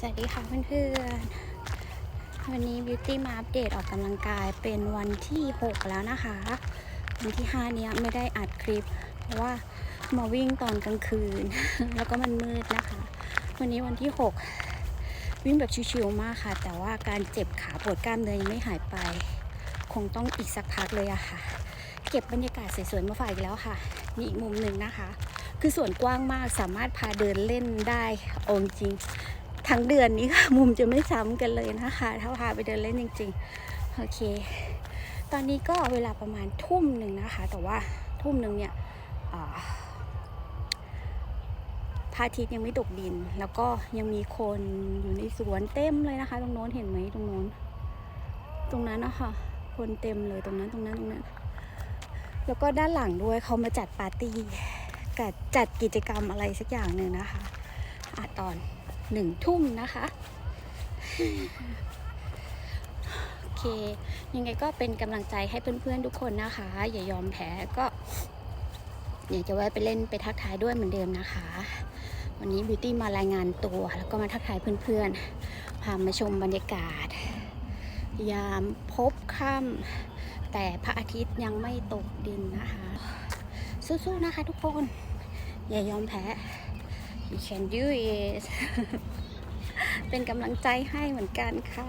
สวัสดีค่ะเพื่อนๆ วันนี้บิวตี้มาอัปเดตออกกำลังกายเป็นวันที่ 6 แล้วนะคะ วันที่ 5 เนี้ยไม่ได้อัดคลิป เพราะว่ามาวิ่งตอนกลางคืน แล้วก็มันมืดนะคะ วันนี้วันที่ 6 วิ่งแบบชิวๆมากค่ะ แต่ว่าการเจ็บขาปวดกล้ามเนื้อยังไม่หายไป คงต้องอีกสักพักเลยอะค่ะ เก็บบรรยากาศสวยๆมาฝากอีกแล้วค่ะ นี่อีกมุมหนึ่งนะคะ คือส่วนกว้างมากสามารถพาเดินเล่นได้อาจริง ทั้งเดือนนี้ค่ะมุมจะไม่ซ้ำกันเลยนะคะถ้าพาไปเดินเล่นจริงๆโอเค ตอนนี้ก็เวลาประมาณทุ่มหนึ่งนะคะ แต่ว่าทุ่มหนึ่งเนี่ยพระอาทิตย์ยังไม่ตกดิน แล้วก็ยังมีคนอยู่ในสวนเต็มเลยนะคะ ตรงโน้นเห็นไหมตรงโน้น ตรงนั้นนะคะคนเต็มเลยตรงนั้นตรงนั้นตรงนั้น แล้วก็ด้านหลังด้วยเขามาจัดปาร์ตี้กัดจัดกิจกรรมอะไรสักอย่างหนึ่งนะคะอะตอน หนึ่งทุ่มนะคะ โอเค ยังไงก็เป็นกำลังใจให้เพื่อนๆทุกคนนะคะ อย่ายอมแพ้ก็เดี๋ยวจะแวะไปเล่นไปทักทายด้วยเหมือนเดิมนะคะ วันนี้บิวตี้มารายงานตัว แล้วก็มาทักทายเพื่อนๆ พามาชมบรรยากาศ ยามพบค่ำแต่พระอาทิตย์ยังไม่ตกดินนะคะ สู้ๆนะคะทุกคน อย่ายอมแพ้ you can do it เป็นกำลังใจให้เหมือนกันค่ะ